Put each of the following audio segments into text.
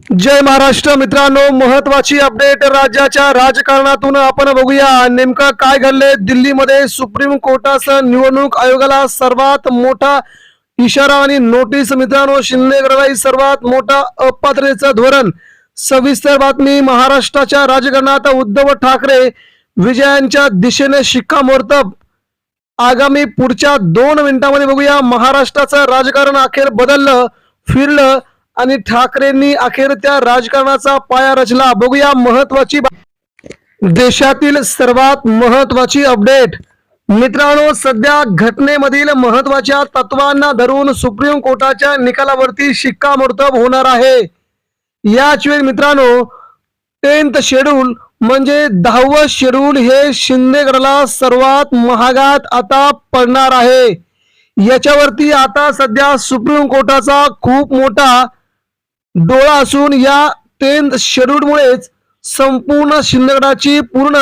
जय महाराष्ट्र मित्रांनो महत्वाची अपडेट राज्याच्या राजकारणातून आपण बघूया. नेमकं काय घडले दिल्लीमध्ये सुप्रीम कोर्टासह निवडणूक आयोगाला सर्वात मोठा इशारा आणि नोटीस मित्रांनो शिंदे सर्वात मोठा अपात्रतेचं धोरण. सविस्तर बातमी महाराष्ट्राच्या राजकारणात उद्धव ठाकरे विजयांच्या दिशेने शिक्कामोर्तब. आगामी पुढच्या दोन मिनिटांमध्ये बघूया महाराष्ट्राचं राजकारण अखेर बदललं फिरलं आणि ठाकरेंनी अखेर त्या राजकारणाचा पाया रचला. बघूया महत्वाची देशातील सर्वात महत्वाची अपडेट. मित्रांनो सध्या घटनेमधील महत्त्वाच्या तत्वांना धरून सुप्रीम कोर्टाच्या निकालावरती शिक्कामोर्तब होणार आहे. याच वेळी मित्रांनो टेन्थ शेड्यूल म्हणजे दहावं शेड्यूल हे शिंदेगडला सर्वात महागात आता पडणार आहे. याच्यावरती आता सध्या सुप्रीम कोर्टाचा खूप मोठा डोळा असून या टेन्थ शेड्यूलमुळेच संपूर्ण शिंदगडाची पूर्ण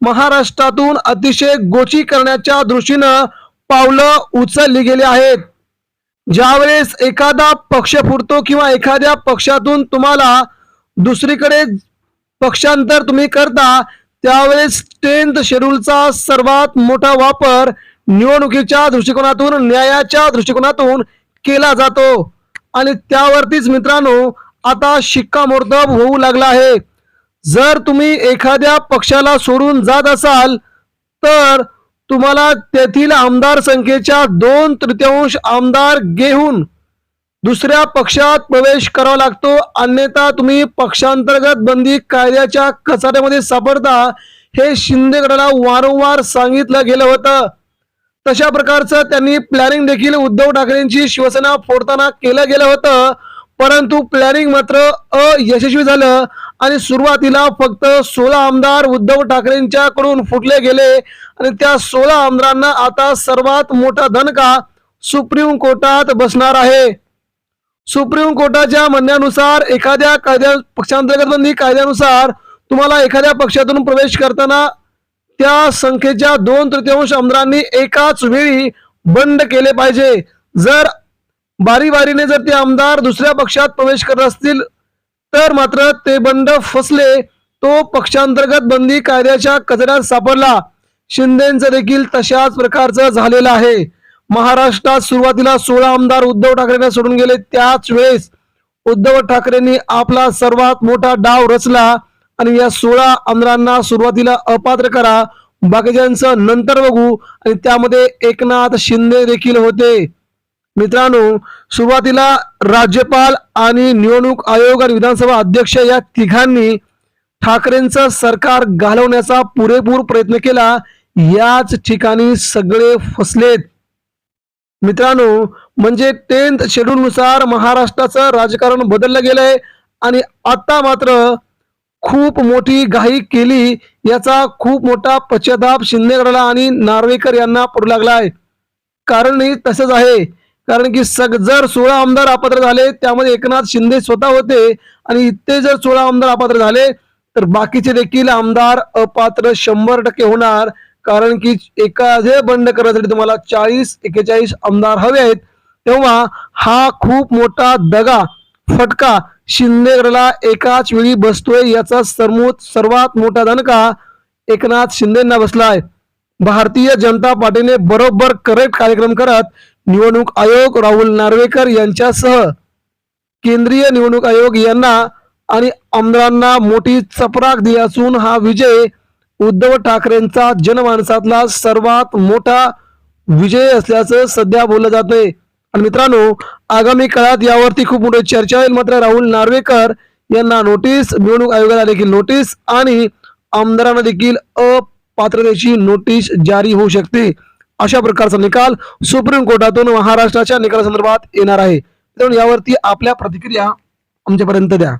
महाराष्ट्रातून अतिशय गोची करण्याच्या दृष्टीनं पावलं उचलली गेली आहेत. ज्यावेळेस एखादा पक्ष फुटतो किंवा एखाद्या पक्षातून तुम्हाला दुसरीकडे पक्षांतर तुम्ही करता त्यावेळेस टेन्थ शेड्यूलचा सर्वात मोठा वापर निवडणुकीच्या दृष्टिकोनातून न्यायाच्या दृष्टिकोनातून केला जातो. आणि त्यावरतीच मित्रांनो आता शिक्कामोर्तब होऊ लागला आहे. जर तुम्ही एखाद्या पक्षाला सोडून जात असाल तर तुम्हाला तेथील आमदार संख्येच्या दोन तृतीयांश आमदार घेऊन दुसऱ्या पक्षात प्रवेश करावा लागतो. अन्यथा तुम्ही पक्षांतर्गत बंदी कायद्याच्या कचाऱ्यामध्ये सापडता. हे शिंदे गटाला वारंवार सांगितलं गेलं होतं. तशा प्रकारचं त्यांनी प्लॅनिंग देखील उद्धव ठाकरेंची शिवसेना फोडताना केलं गेलं होतं. परंतु प्लॅनिंग मात्र अयशस्वी झालं आणि सुरुवातीला फक्त सोळा आमदार उद्धव ठाकरेंच्याकडून फुटले गेले. आणि त्या सोळा आमदारांना आता सर्वात मोठा धनका सुप्रीम कोर्टात बसणार आहे. सुप्रीम कोर्टाच्या म्हणण्यानुसार एखाद्या कायद्या पक्षांतर्गत बंदी कायद्यानुसार तुम्हाला एखाद्या पक्षातून प्रवेश करताना त्या संख्येच्या दोन तृतीयांश आमदारांनी एकाच वेळी बंड केले पाहिजे. जर बारी बारीने जर ते आमदार दुसऱ्या पक्षात प्रवेश करत असतील तर मात्र ते बंड फसले. तो पक्षांतर्गत बंदी कायद्याच्या कचऱ्यात सापडला. शिंदेचं देखील तशाच प्रकारचं झालेलं आहे. महाराष्ट्रात सुरुवातीला सोळा आमदार उद्धव ठाकरेंना सोडून गेले. त्याच वेळेस उद्धव ठाकरेंनी आपला सर्वात मोठा डाव रचला. आणि या सोळा आमदारांना सुरुवातीला अपात्र करा. बाकीच्यांचं नंतर बघू. आणि त्यामध्ये एकनाथ शिंदे देखील होते. मित्रांनो सुरुवातीला राज्यपाल आणि निवडणूक आयोग आणि विधानसभा अध्यक्ष या तिघांनी ठाकरेंचं सरकार घालवण्याचा पुरेपूर प्रयत्न केला. याच ठिकाणी सगळे फसलेत. मित्रांनो म्हणजे टेन्थ शेड्यूलनुसार महाराष्ट्राचं राजकारण बदललं गेलंय. आणि आता मात्र खूप मोठी घाई केली याचा खूप मोठा पश्चाताप शिंदेगडाला आणि नार्वेकर यांना पडू लागला आहे. कारणही तसंच आहे. कारण की सग जर सोळा आमदार अपात्र झाले त्यामध्ये एकनाथ शिंदे स्वतः होते आणि इथे जर सोळा आमदार अपात्र झाले तर बाकीचे देखील आमदार अपात्र शंभर टक्के होणार. कारण की एखादे बंड करण्यासाठी तुम्हाला चाळीस एक्केचाळीस आमदार हवे आहेत. तेव्हा हा खूप मोठा दगा फटका शिंदेगडला एकाच वेळी बसतोय याचा सर्मोत सर्वात मोठा दणका एकनाथ शिंदेना बसलाय. भारतीय जनता पार्टीने बरोबर करेक्ट कार्यक्रम करत निवडणूक आयोग राहुल नार्वेकर यांच्यासह केंद्रीय निवडणूक आयोग यांना आणि आमदारांना मोठी चपराक दिली असून हा विजय उद्धव ठाकरेंचा जनमानसातला सर्वात मोठा विजय असल्याचं सध्या बोललं जातंय. आणि मित्रांनो आगामी काळात यावरती खूप मोठी चर्चा होईल. मात्र राहुल नार्वेकर यांना नोटीस निवडणूक आयोगाला देखील नोटीस आणि आमदारांना देखील अपात्रतेची नोटीस जारी होऊ शकते. अशा प्रकारचा निकाल सुप्रीम कोर्टातून महाराष्ट्राच्या निकालासंदर्भात येणार आहे. मित्रांनो यावरती आपल्या प्रतिक्रिया आमच्यापर्यंत द्या.